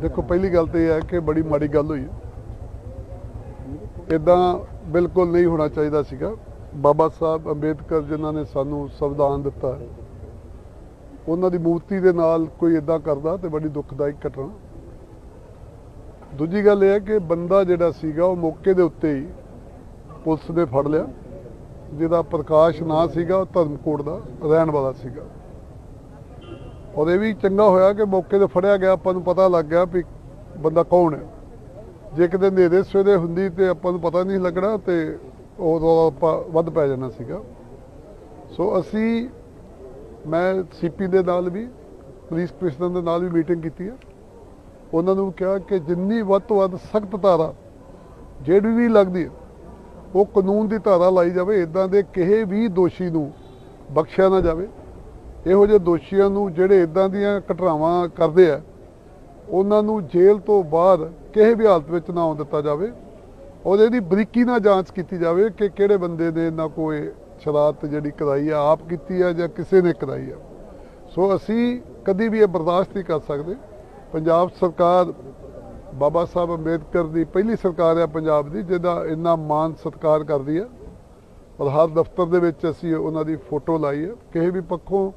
ਦੇਖੋ, ਪਹਿਲੀ ਗੱਲ ਤੇ ਇਹ ਹੈ ਕਿ ਬੜੀ ਮਾੜੀ ਗੱਲ ਹੋਈ ਇਦਾਂ ਬਿਲਕੁਲ ਨਹੀਂ ਹੋਣਾ ਚਾਹੀਦਾ ਸੀਗਾ। ਬਾਬਾ ਸਾਹਿਬ ਅੰਬੇਦਕਰ ਜਿਨ੍ਹਾਂ ਨੇ ਸਾਨੂੰ ਸੰਵਿਧਾਨ ਦਿੱਤਾ ਉਹਨਾਂ ਦੀ ਮੂਰਤੀ ਦੇ ਨਾਲ ਕੋਈ ਇਦਾਂ ਕਰਦਾ ਤੇ ਬੜੀ ਦੁਖਦਾਇਕ ਘਟਨਾ। ਦੂਜੀ ਗੱਲ ਇਹ ਹੈ ਕਿ ਬੰਦਾ ਜਿਹੜਾ ਸੀਗਾ, ਉਹ ਮੌਕੇ ਦੇ ਉੱਤੇ ਹੀ ਪੁਲਿਸ ਨੇ ਫੜ ਲਿਆ, ਜਿਹਦਾ ਪ੍ਰਕਾਸ਼ ਨਾਂ ਸੀਗਾ, ਉਹ ਧਰਮਕੋਟ ਦਾ ਰਹਿਣ ਵਾਲਾ ਸੀਗਾ। ਔਰ ਇਹ ਵੀ ਚੰਗਾ ਹੋਇਆ ਕਿ ਮੌਕੇ ਤੇ ਫੜਿਆ ਗਿਆ, ਆਪਾਂ ਨੂੰ ਪਤਾ ਲੱਗ ਗਿਆ ਵੀ ਬੰਦਾ ਕੌਣ ਹੈ। ਜੇ ਕਿਤੇ ਨੇਰੇ ਸਵੇਰੇ ਹੁੰਦੀ ਤੇ ਆਪਾਂ ਨੂੰ ਪਤਾ ਨਹੀਂ ਲੱਗਣਾ ਤੇ ਉਹ ਆਪਾਂ ਵੱਧ ਪੈ ਜਾਣਾ ਸੀਗਾ। ਸੋ ਅਸੀਂ, ਮੈਂ ਸੀਪੀ ਦੇ ਨਾਲ ਵੀ, ਪੁਲਿਸ ਕਮਿਸ਼ਨਰ ਦੇ ਨਾਲ ਵੀ ਮੀਟਿੰਗ ਕੀਤੀ ਹੈ। ਉਹਨਾਂ ਨੂੰ ਕਿਹਾ ਕਿ ਜਿੰਨੀ ਵੱਧ ਤੋਂ ਵੱਧ ਸਖਤ ਧਾਰਾ ਜਿਹੜੀ ਵੀ ਲੱਗਦੀ ਹੈ, ਉਹ ਕਾਨੂੰਨ ਦੀ ਧਾਰਾ ਲਾਈ ਜਾਵੇ ਇਦਾਂ ਦੇ ਕਿਸੇ ਵੀ ਦੋਸ਼ੀ ਨੂੰ ਬਖਸ਼ਿਆ ਨਾ ਜਾਵੇ। ਇਹੋ ਜਿਹੇ ਦੋਸ਼ੀਆਂ ਨੂੰ ਜਿਹੜੇ ਇਦਾਂ ਦੀਆਂ ਘਟਨਾਵਾਂ ਕਰਦੇ ਆ, ਉਹਨਾਂ ਨੂੰ ਜੇਲ੍ਹ ਤੋਂ ਬਾਅਦ ਕਿਸੇ ਵੀ ਹਾਲਤ ਵਿੱਚ ਨਾ ਆਉਣ ਦਿੱਤਾ ਜਾਵੇ। ਔਰ ਇਹਦੀ ਬਰੀਕੀ ਨਾਲ ਜਾਂਚ ਕੀਤੀ ਜਾਵੇ ਕਿ ਕਿਹੜੇ ਬੰਦੇ ਨੇ ਨਾ ਕੋਈ ਸ਼ਰਾਰਤ ਜਿਹੜੀ ਕਰਾਈ ਆ, ਆਪ ਕੀਤੀ ਆ ਜਾਂ ਕਿਸੇ ਨੇ ਕਰਾਈ ਆ। ਸੋ ਅਸੀਂ ਕਦੀ ਵੀ ਇਹ ਬਰਦਾਸ਼ਤ ਨਹੀਂ ਕਰ ਸਕਦੇ। ਪੰਜਾਬ ਸਰਕਾਰ ਬਾਬਾ ਸਾਹਿਬ ਅੰਬੇਦਕਰ ਦੀ ਪਹਿਲੀ ਸਰਕਾਰ ਹੈ ਪੰਜਾਬ ਦੀ, ਜਿਹਦਾ ਇੰਨਾ ਮਾਨ ਸਤਿਕਾਰ ਕਰਦੀ ਹੈ ਔਰ ਹਰ ਦਫ਼ਤਰ ਦੇ ਵਿੱਚ ਅਸੀਂ ਉਹਨਾਂ ਦੀ ਫੋਟੋ ਲਾਈ ਹੈ ਕਿਸੇ ਵੀ ਪੱਖੋਂ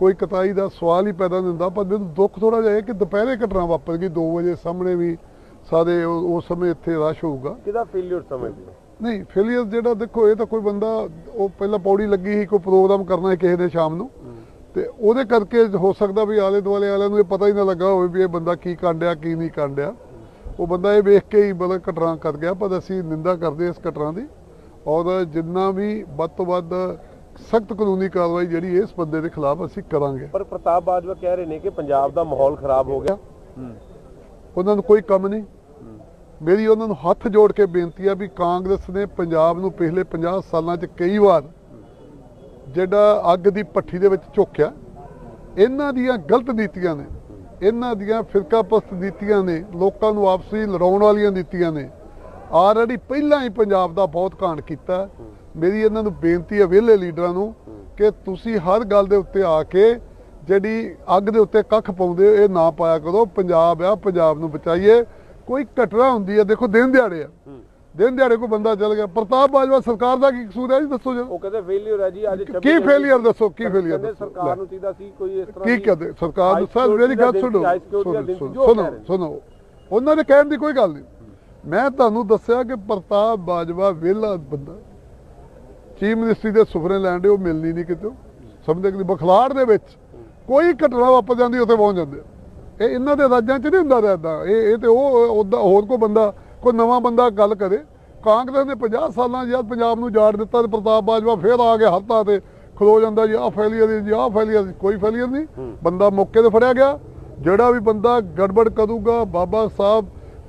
ਕੋਈ ਕਤਾਈ ਦਾ ਸਵਾਲ ਹੀ ਪੈਦਾ ਨਹੀਂ ਹੁੰਦਾ ਪਰ ਮੈਨੂੰ ਦੁੱਖ ਥੋੜਾ ਜਿਹਾ ਹੈ ਕਿ ਦੁਪਹਿਰੇ ਘਟਨਾ ਵਾਪਰ ਗਈ 2 ਵਜੇ ਸਾਹਮਣੇ ਵੀ ਸਾਰੇ ਉਸ ਸਮੇਂ ਇੱਥੇ ਰਸ਼ ਹੋਊਗਾ। ਕਿਹਦਾ ਫੇਲਿਅਰ ਸਮਝਦੇ ਨਹੀਂ ਫੇਲੀਅਰ ਜਿਹੜਾ ਦੇਖੋ ਇਹ ਤਾਂ ਕੋਈ ਬੰਦਾ ਉਹ ਪਹਿਲਾਂ ਪੌੜੀ ਲੱਗੀ ਸੀ ਕੋਈ ਪ੍ਰੋਗਰਾਮ ਕਰਨਾ ਹੈ ਕਿਸੇ ਨੇ ਸ਼ਾਮ ਨੂੰ। ਤੇ ਉਹਦੇ ਕਰਕੇ ਹੋ ਸਕਦਾ ਵੀ ਆਲੇ ਦੁਆਲੇ ਵਾਲਿਆਂ ਨੂੰ ਇਹ ਪਤਾ ਹੀ ਨਾ ਲੱਗਾ ਹੋਵੇ ਵੀ ਇਹ ਬੰਦਾ ਕੀ ਕਾਂਡਿਆ ਕੀ ਨਹੀਂ ਕਾਂਡਿਆ ਉਹ ਬੰਦਾ ਇਹ ਵੇਖ ਕੇ ਹੀ ਬਲਕ ਘਟਨਾ ਕਰ ਗਿਆ ਪਰ ਅਸੀਂ ਨਿੰਦਾ ਕਰਦੇ ਇਸ ਘਟਨਾ ਦੀ। ਔਰ ਜਿੰਨਾ ਵੀ ਵੱਧ ਤੋਂ ਵੱਧ ਸਖਤ ਕਾਨੂੰਨੀ ਕਾਰਵਾਈ ਜਿਹੜੀ ਇਸ ਬੰਦੇ ਦੇ ਖਿਲਾਫ ਅਸੀਂ ਕਰਾਂਗੇ। ਪਰ ਪ੍ਰਤਾਪ ਬਾਜਵਾ ਕਹਿ ਰਹੇ ਨੇ ਕਿ ਪੰਜਾਬ ਦਾ ਮਾਹੌਲ ਖਰਾਬ ਹੋ ਗਿਆ। ਉਹਨਾਂ ਨੂੰ ਕੋਈ ਕੰਮ ਨਹੀਂ। ਮੇਰੀ ਉਹਨਾਂ ਨੂੰ ਹੱਥ ਜੋੜ ਕੇ ਬੇਨਤੀ ਆ ਵੀ ਕਾਂਗਰਸ ਨੇ ਪੰਜਾਬ ਨੂੰ ਪਿਛਲੇ 50 ਸਾਲਾਂ 'ਚ ਕਈ ਵਾਰ ਜਿਹੜਾ ਅੱਗ ਦੀ ਭੱਠੀ ਦੇ ਵਿੱਚ ਝੋਕਿਆ ਇਹਨਾਂ ਦੀਆਂ ਗਲਤ ਨੀਤੀਆਂ ਨੇ ਇਹਨਾਂ ਦੀਆਂ ਫਿਰਕਾਪਸਤ ਨੀਤੀਆਂ ਨੇ ਲੋਕਾਂ ਨੂੰ ਆਪਸੀ ਲੜਾਉਣ ਵਾਲੀਆਂ ਨੀਤੀਆਂ ਨੇ ਆਲਰੇਡੀ ਪਹਿਲਾਂ ਹੀ ਪੰਜਾਬ ਦਾ ਬਹੁਤ ਕਾਂਡ ਕੀਤਾ। ਮੇਰੀ ਇਹਨਾਂ ਨੂੰ ਬੇਨਤੀ ਹੈ ਵਿਹਲੇ ਲੀਡਰਾਂ ਨੂੰ ਕਿ ਤੁਸੀਂ ਹਰ ਗੱਲ ਦੇ ਉੱਤੇ ਆ ਕੇ ਜਿਹੜੀ ਅੱਗ ਦੇ ਉੱਤੇ ਕੱਖ ਪਾਉਂਦੇ ਹੋ ਇਹ ਨਾ ਪਾਇਆ ਕਰੋ। ਪੰਜਾਬ ਆ ਪੰਜਾਬ ਨੂੰ ਬਚਾਈਏ। ਕੋਈ ਘਟਨਾ ਹੁੰਦੀ ਹੈ ਦੇਖੋ ਦਿਨ ਦਿਹਾੜੇ ਆ। ਦਿਨ ਦਿਹਾੜੇ ਕੋਈ ਬੰਦਾ ਚੱਲ ਗਿਆ। ਪ੍ਰਤਾਪ ਬਾਜਵਾ ਸਰਕਾਰ ਦਾ ਕੀ ਕਸੂਰ ਹੈ ਜੀ ਦੱਸੋ ਜਰਾ। ਉਹ ਕਹਿੰਦੇ ਫੇਲਿਅਰ ਹੈ ਜੀ ਅੱਜ ਕੀ ਫੇਲਿਅਰ ਦੱਸੋ ਕੀ ਫੇਲਿਅਰ ਕਹਿੰਦੇ ਦੱਸੋ? ਸਰਕਾਰ ਨੂੰ ਚਾਹੀਦਾ ਸੀ ਕੋਈ ਇਸ ਤਰ੍ਹਾਂ ਕੀ ਕਹਦੇ? ਸਰਕਾਰ ਨੂੰ ਸਰ ਮੇਰੀ ਗੱਲ ਸੁਣੋ ਸੁਣੋ ਜੋ। ਸੁਣੋ। ਉਹਨਾਂ ਦੇ ਕਹਿਣ ਦੀ ਕੋਈ ਗੱਲ ਨਹੀਂ। ਮੈਂ ਤੁਹਾਨੂੰ ਦੱਸਿਆ ਕਿ ਪ੍ਰਤਾਪ ਬਾਜਵਾ ਵਿਹਲਾ ਬੰਦਾ। ਚੀਫ ਮਿਨਿਸਟਰੀ ਦੇ ਸੁਫਰੇ ਲੈਂਦੇ ਉਹ ਮਿਲਣੀ ਨਹੀਂ ਕਿਤੇ ਸਮਝਦੇ ਕਿ ਬਖਲਾੜ ਦੇ ਵਿੱਚ ਕੋਈ ਘਟਨਾ ਵਾਪਰ ਜਾਂਦੀ ਉੱਥੇ ਪਹੁੰਚ ਜਾਂਦੇ ਆ। ਇਹ ਇਹਨਾਂ ਦੇ ਰਾਜਾਂ 'ਚ ਨਹੀਂ ਹੁੰਦਾ ਰਹਿੰਦਾ ਇਹ ਇਹ ਤੇ ਉਹ ਉਹਦਾ ਹੋਰ ਕੋਈ ਬੰਦਾ ਕੋਈ ਨਵਾਂ ਬੰਦਾ ਗੱਲ ਕਰੇ। ਕਾਂਗਰਸ ਨੇ 50 ਸਾਲਾਂ ਜਦ ਪੰਜਾਬ ਨੂੰ ਜਾੜ ਦਿੱਤਾ ਤੇ ਪ੍ਰਤਾਪ ਬਾਜਵਾ ਫੇਰ ਆ ਕੇ ਹੱਥਾਂ ਤੇ ਖਲੋ ਜਾਂਦਾ ਜੀ ਆਹ ਫੈਲੀਅਰ ਜੀ ਆਹ ਫੈਲੀਅਰ ਕੋਈ ਫੈਲੀਅਰ ਨਹੀਂ। ਬੰਦਾ ਮੌਕੇ ਤੇ ਫੜਿਆ ਗਿਆ। ਜਿਹੜਾ ਵੀ ਬੰਦਾ ਗੜਬੜ ਕਰੂਗਾ ਬਾਬਾ ਸਾਹਿਬ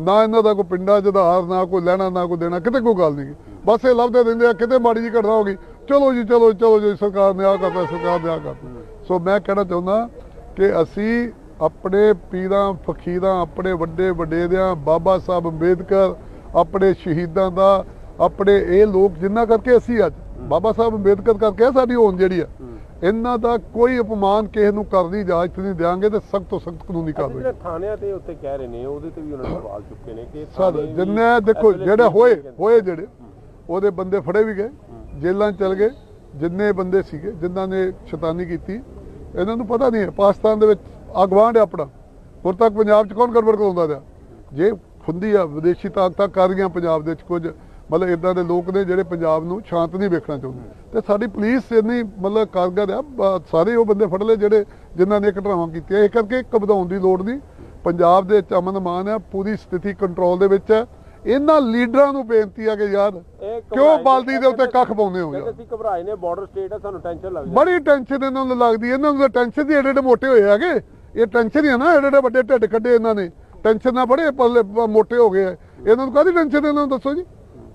ਨਾ ਇਹਨਾਂ ਦਾ ਕੋਈ ਪਿੰਡਾਂ ਚ ਆਧਾਰ ਨਾ ਕੋਈ ਲੈਣਾ, ਨਾ ਕੋਈ ਦੇਣਾ, ਕਿਤੇ ਕੋਈ ਗੱਲ ਨਹੀਂ ਬਸ ਇਹ ਲੱਭਦੇ ਰਹਿੰਦੇ ਆ, ਕਿਤੇ ਮਾੜੀ ਜੀ ਘਟਨਾ ਹੋ ਗਈ, ਚਲੋ ਜੀ, ਚਲੋ ਚਲੋ ਜੀ, ਸਰਕਾਰ ਨੇ ਆ ਕਰਤਾ, ਸਰਕਾਰ ਨੇ ਆ ਕਰਤਾ। ਸੋ ਮੈਂ ਕਹਿਣਾ ਚਾਹੁੰਦਾ ਕਿ ਅਸੀਂ ਆਪਣੇ ਪੀਰਾਂ, ਫਕੀਰਾਂ, ਆਪਣੇ ਵੱਡੇ ਵਡੇਰਿਆਂ, ਬਾਬਾ ਸਾਹਿਬ ਅੰਬੇਦਕਰ, ਆਪਣੇ ਸ਼ਹੀਦਾਂ ਦਾ, ਆਪਣੇ ਇਹ ਲੋਕ ਜਿੰਨਾ ਕਰਕੇ ਅਸੀਂ ਅੱਜ, ਬਾਬਾ ਸਾਹਿਬ ਅੰਬੇਦਕਰ ਕਰਕੇ ਸਾਡੀ ਹੋਂਦ ਜਿਹੜੀ ਆ ਇਹਨਾਂ ਦਾ ਕੋਈ ਅਪਮਾਨ ਕਿਸੇ ਨੂੰ ਕਰਨ ਦੀ ਇਜਾਜ਼ਤ ਨਹੀਂ ਦਿਆਂਗੇ ਤੇ ਸਖਤ ਤੋਂ ਸਖਤ ਕਾਨੂੰਨੀ ਕਾਰਵਾਈ ਜਿਹੜੇ ਥਾਣਿਆਂ ਤੇ ਉੱਤੇ ਕਹਿ ਰਹੇ ਨੇ ਉਹਦੇ ਤੇ ਵੀ ਉਹਨਾਂ ਨੇ ਸਵਾਲ ਚੁੱਕੇ ਨੇ ਕਿ ਵੀ ਜਿੰਨੇ ਦੇਖੋ ਜਿਹੜੇ ਹੋਏ। ਹੋਏ ਜਿਹੜੇ ਉਹਦੇ ਬੰਦੇ ਫੜੇ ਵੀ ਗਏ ਜੇਲ੍ਹਾਂ ਚਲ ਗਏ ਜਿੰਨੇ ਬੰਦੇ ਸੀਗੇ ਜਿਨ੍ਹਾਂ ਨੇ ਸ਼ੈਤਾਨੀ ਕੀਤੀ ਇਹਨਾਂ ਨੂੰ ਪਤਾ ਨਹੀਂ ਹੈ ਪਾਕਿਸਤਾਨ ਦੇ ਵਿੱਚ ਅਗਵਾਂਡ ਹੈ ਆਪਣਾ। ਹੁਣ ਤੱਕ ਪੰਜਾਬ 'ਚ ਕੌਣ ਗੜਬੜ ਕਰਾਉਂਦਾ ਰਿਹਾ? ਜੇ ਹੁੰਦੀ ਆ ਵਿਦੇਸ਼ੀ ਤਾਕਤਾਂ ਕਰ ਰਹੀਆਂ ਪੰਜਾਬ ਦੇ ਵਿੱਚ ਕੁਝ ਮਤਲਬ ਇਦਾਂ ਦੇ ਲੋਕ ਨੇ ਜਿਹੜੇ ਪੰਜਾਬ ਨੂੰ ਸ਼ਾਂਤ ਨਹੀਂ ਵੇਖਣਾ ਚਾਹੁੰਦੇ। ਤੇ ਸਾਡੀ ਪੁਲਿਸ ਇੰਨੀ ਮਤਲਬ ਕਾਰਗਰ ਆ ਸਾਰੇ ਉਹ ਬੰਦੇ ਫੜ ਲਏ ਜਿਹੜੇ ਜਿਨ੍ਹਾਂ ਨੇ ਘਟਨਾਵਾਂ ਕੀਤੀਆਂ। ਇਹ ਕਰਕੇ ਘਬਰਾਉਣ ਦੀ ਲੋੜ ਨਹੀਂ। ਪੰਜਾਬ ਦੇ ਵਿੱਚ ਅਮਨ ਮਾਨ ਆ ਪੂਰੀ ਸਥਿਤੀ ਕੰਟਰੋਲ ਦੇ ਵਿੱਚ ਹੈ ਇਹਨਾਂ ਲੀਡਰਾਂ ਨੂੰ ਬੇਨਤੀ ਆ ਕਿ ਯਾਰ ਕਿਉਂ ਬਲਦੀ ਦੇ ਉੱਤੇ ਕੱਖ ਪਾਉਂਦੇ ਹੋ ਯਾਰ? ਅਸੀਂ ਘਬਰਾਏ ਨੇ ਬਾਰਡਰ ਸਟੇਟ ਹੈ ਸਾਨੂੰ ਟੈਨਸ਼ਨ ਲੱਗ ਜਾਂਦੀ ਬੜੀ ਟੈਨਸ਼ਨ ਇਹਨਾਂ ਨੂੰ ਲੱਗਦੀ ਹੈ। ਇਹਨਾਂ ਨੂੰ ਤਾਂ ਟੈਨਸ਼ਨ ਦੀ ਏਡੇ ਮੋਟੇ ਹੋਏ ਹੈਗੇ। ਇਹ ਟੈਨਸ਼ਨ ਹੀ ਹੈ ਨਾ ਏਡੇ ਵੱਡੇ ਢਿੱਡ ਕੱਢੇ ਇਹਨਾਂ ਨੇ। ਟੈਨਸ਼ਨ ਨਾਲ ਬੜੇ ਮੋਟੇ ਹੋ ਗਏ ਆ। ਇਹਨਾਂ ਨੂੰ ਕਾਹਦੀ ਟੈਨਸ਼ਨ ਇਹਨਾਂ ਨੂੰ ਦੱਸੋ ਜੀ?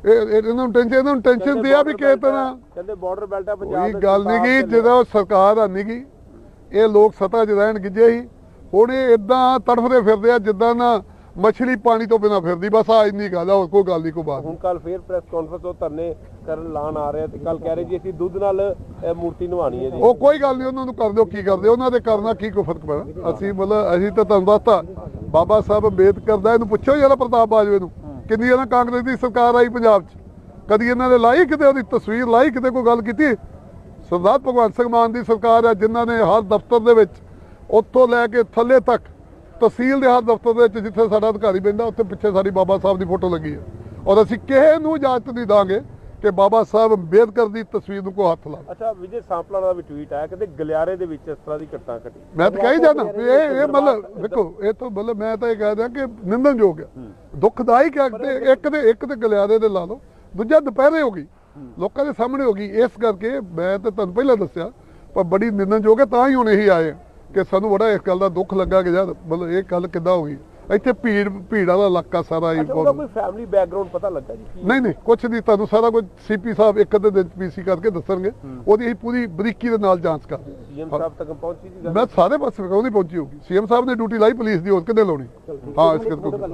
ਇਹ ਇਹ- ਇਹਨਾਂ ਨੂੰ ਟੈਨਸ਼ਨ ਇਹਨਾਂ ਨੂੰ ਟੈਨਸ਼ਨ ਤੇ ਆ ਵੀ ਕਿਸ ਤਰ੍ਹਾਂ। ਕਹਿੰਦੇ ਬਾਰਡਰ ਬੈਲਟ ਹੈ ਪੰਜਾਬ ਦੇ ਗੱਲ ਨਹੀਂ ਸਰਕਾਰ ਗੀ ਦੇ ਜਦੋਂ ਸਰਕਾਰ ਆ ਨੀਗੀ। ਇਹ ਲੋਕ ਸਤਾ 'ਚ ਰਹਿਣ ਗਿੱਜੇ ਸੀ। ਹੁਣ ਇਹ ਇਦਾਂ ਤੜਫਦੇ ਫਿਰਦੇ ਆ ਜਿੱਦਾਂ ਨਾ ਮੱਛਲੀ ਪਾਣੀ ਤੋਂ ਬਿਨਾ ਫਿਰਦੀ। ਬਸ ਆ ਇੰਨੀ ਗੱਲ ਆ ਹੋਰ ਕੋਈ ਗੱਲ ਨਹੀਂ ਕੋਈ ਬਾਤ ਹੁਣ ਕੱਲ ਫੇਰ ਪ੍ਰੈਸ ਕਾਨਫਰੰਸ ਉਹ ਧਰਨੇ ਕਰਨ ਲਾਣ ਆ ਰਹੇ ਆ ਤੇ ਕੱਲ ਕਹਿ ਰਹੇ ਜੀ ਅਸੀਂ ਦੁੱਧ ਨਾਲ ਮੂਰਤੀ ਨਵਾਣੀ ਹੈ ਜੀ। ਉਹ ਕੋਈ ਗੱਲ ਨਹੀਂ ਉਹਨਾਂ ਨੂੰ ਕਰ ਦਿਓ ਕੀ ਕਰਦੇ ਉਹਨਾਂ ਦੇ ਕਰਨਾ ਕੀ ਕੋਈ ਫ਼ਰਕ ਪੈਣਾ? ਅਸੀਂ ਮਤਲਬ ਅਸੀਂ ਤਾਂ ਤੁਹਾਨੂੰ ਦੱਸਤਾ। ਬਾਬਾ ਸਾਹਿਬ ਅੰਬੇਦਕਰ ਦਾ ਇਹਨੂੰ ਪੁੱਛੋ ਯਾਰ ਪ੍ਰਤਾਪ ਬਾਜਵੇ ਨੂੰ। ਕਿੰਨੀ ਇਹਨਾਂ ਕਾਂਗਰਸ ਦੀ ਸਰਕਾਰ ਆਈ ਪੰਜਾਬ 'ਚ? ਕਦੀ ਇਹਨਾਂ ਨੇ ਲਾਈ ਕਿਤੇ ਉਹਦੀ ਤਸਵੀਰ, ਲਾਈ ਕਿਤੇ ਕੋਈ ਗੱਲ ਕੀਤੀ? ਸਰਦਾਰ ਭਗਵੰਤ ਸਿੰਘ ਮਾਨ ਦੀ ਸਰਕਾਰ ਹੈ ਜਿਨ੍ਹਾਂ ਨੇ ਹਰ ਦਫ਼ਤਰ ਦੇ ਵਿੱਚ ਉੱਥੋਂ ਲੈ ਕੇ ਥੱਲੇ ਤੱਕ ਤਹਿਸੀਲ ਦੇ ਹਰ ਦਫ਼ਤਰ ਦੇ ਵਿੱਚ ਜਿੱਥੇ ਸਾਡਾ ਅਧਿਕਾਰੀ ਬੈਠਾ, ਉੱਥੇ ਪਿੱਛੇ ਸਾਡੀ ਬਾਬਾ ਸਾਹਿਬ ਦੀ ਫੋਟੋ ਲੱਗੀ ਹੈ। ਔਰ ਅਸੀਂ ਕਿਸੇ ਨੂੰ ਇਜਾਜ਼ਤ ਨਹੀਂ ਦਾਂਗੇ ਕਿ ਬਾਬਾ ਸਾਹਿਬ ਅੰਬੇਦਕਰ ਦੀ ਤਸਵੀਰ ਨੂੰ ਕੋਈ ਹੱਥ ਲਾਵੇ। ਅੱਛਾ ਵਿਜੇ ਸਾਂਪਲਾ ਦਾ ਵੀ ਟਵੀਟ ਆਇਆ ਕਹਿੰਦੇ ਗਲਿਆਰੇ ਦੇ ਵਿੱਚ ਇਸ ਤਰ੍ਹਾਂ ਦੀ ਘਟਨਾ ਘਟੀ। ਮੈਂ ਤਾਂ ਕਹੀ ਵੀ ਇਹ ਇਹ ਮਤਲਬ ਦੇਖੋ ਇਹ ਤਾਂ ਮਤਲਬ ਮੈਂ ਤਾਂ ਇਹ ਕਹਿ ਦਿਆਂ ਕਿ ਨਿੰਦਣਯੋਗ ਹੈ। ਦੁਖਦਾਈ ਕਿ ਤੇ ਇੱਕ ਦੇ ਇੱਕ ਤੇ ਗਲਿਆਰੇ ਦੇ ਲਾ ਲਓ ਦੂਜਾ ਦੁਪਹਿਰੇ ਹੋ ਗਈ। ਲੋਕਾਂ ਦੇ ਸਾਹਮਣੇ ਹੋ ਗਈ। ਇਸ ਕਰਕੇ ਮੈਂ ਤਾਂ ਤੁਹਾਨੂੰ ਪਹਿਲਾਂ ਦੱਸਿਆ ਪਰ ਬੜੀ ਨਿੰਦਣਯੋਗ ਹੈ ਤਾਂ ਹੀ ਹੁਣ ਇਹੀ ਆਏ ਕਿ ਸਾਨੂੰ ਬੜਾ ਇਸ ਗੱਲ ਦਾ ਦੁੱਖ ਲੱਗਾ ਕਿ ਯਾਰ ਮਤਲਬ ਇਹ ਗੱਲ ਕਿੱਦਾਂ ਹੋ ਗਈ। ਇੱਥੇ ਭੀੜ ਭੀੜ ਵਾਲਾ ਇਲਾਕਾ ਸਾਰਾ ਹੀ ਅੱਛਾ ਉਹਦਾ ਬਹੁਤ ਕੋਈ ਫੈਮਿਲੀ ਬੈਕਗ੍ਰਾਉਂਡ ਪਤਾ ਲੱਗਾ ਜੀ? ਕੀ ਨਹੀਂ ਨਹੀਂ ਕੁਛ ਨਹੀਂ ਤੁਹਾਨੂੰ ਸਾਰਾ ਕੁਝ ਸੀਪੀ ਸਾਹਿਬ ਇੱਕ ਅੱਧੇ ਦਿਨ ਪੀਸੀ ਕਰਕੇ ਦੱਸਣਗੇ। ਉਹਦੀ ਅਸੀਂ ਪੂਰੀ ਬਰੀਕੀ ਦੇ ਨਾਲ ਜਾਂਚ ਕਰਦੇ ਹਾਂ। ਸੀਐਮ ਸਾਹਿਬ ਤੱਕ ਪਹੁੰਚੀ ਜੀ ਗੱਲ? ਮੈਂ ਸਾਰੇ ਪਾਸੇ ਕਿਉਂ ਨਹੀਂ ਪਹੁੰਚੀ ਹੋਗੀ ਸੀਐਮ ਸਾਹਿਬ ਨੇ ਡਿਊਟੀ ਲਾਈ ਪੁਲਿਸ ਦੀ ਹੋਰ ਕਿੱਥੇ ਲਾਉਣੀ? ਹਾਂ। ਇਸ ਕਰਕੇ